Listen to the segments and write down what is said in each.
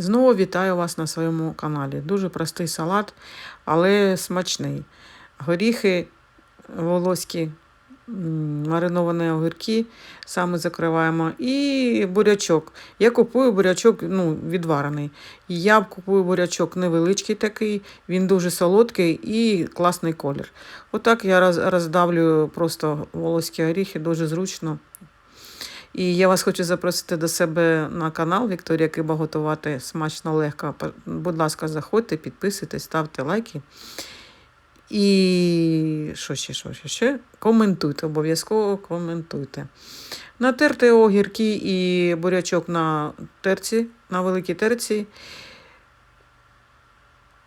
Знову вітаю вас на своєму каналі. Дуже простий салат, але смачний. Горіхи волоські, мариновані огірки, саме закриваємо, і бурячок. Я купую бурячок ну, відварений. Я купую бурячок невеличкий такий, він дуже солодкий і класний колір. Отак я роз- роздавлюю просто волоські горіхи, дуже зручно. І я вас хочу запросити до себе на канал Вікторія Киба готувати смачно легко. Будь ласка, заходьте, підписуйтесь, ставте лайки. І що ще, що ще, ще? Коментуйте, обов'язково коментуйте. Натерти огірки і бурячок на терці, на великій терці.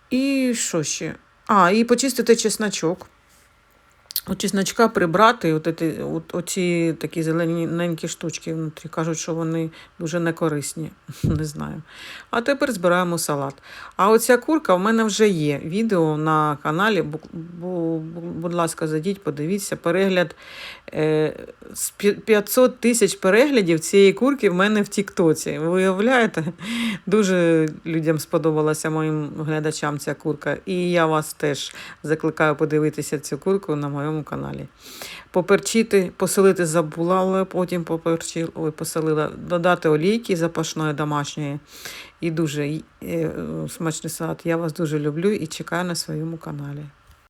І що ще? А, і почистити чесночок. От чесночка прибрати, от, от оці такі зелененькі штучки внутрі. Кажуть, що вони дуже некорисні. Не знаю. А тепер збираємо салат. А оця курка в мене вже є. Відео на каналі. Бу- бу- бу- Будь ласка, зайдіть, подивіться. Перегляд е, з пі- 500 тисяч переглядів цієї курки в мене в Тіктоці. Ви уявляєте? Дуже людям сподобалася моїм глядачам ця курка. І я вас теж закликаю подивитися цю курку на моєму каналі. Поперчити, посолити забула, але потім поперчила, ой, посолила, додати олійки запашної домашньої. І дуже е, смачний салат. Я вас дуже люблю і чекаю на своєму каналі.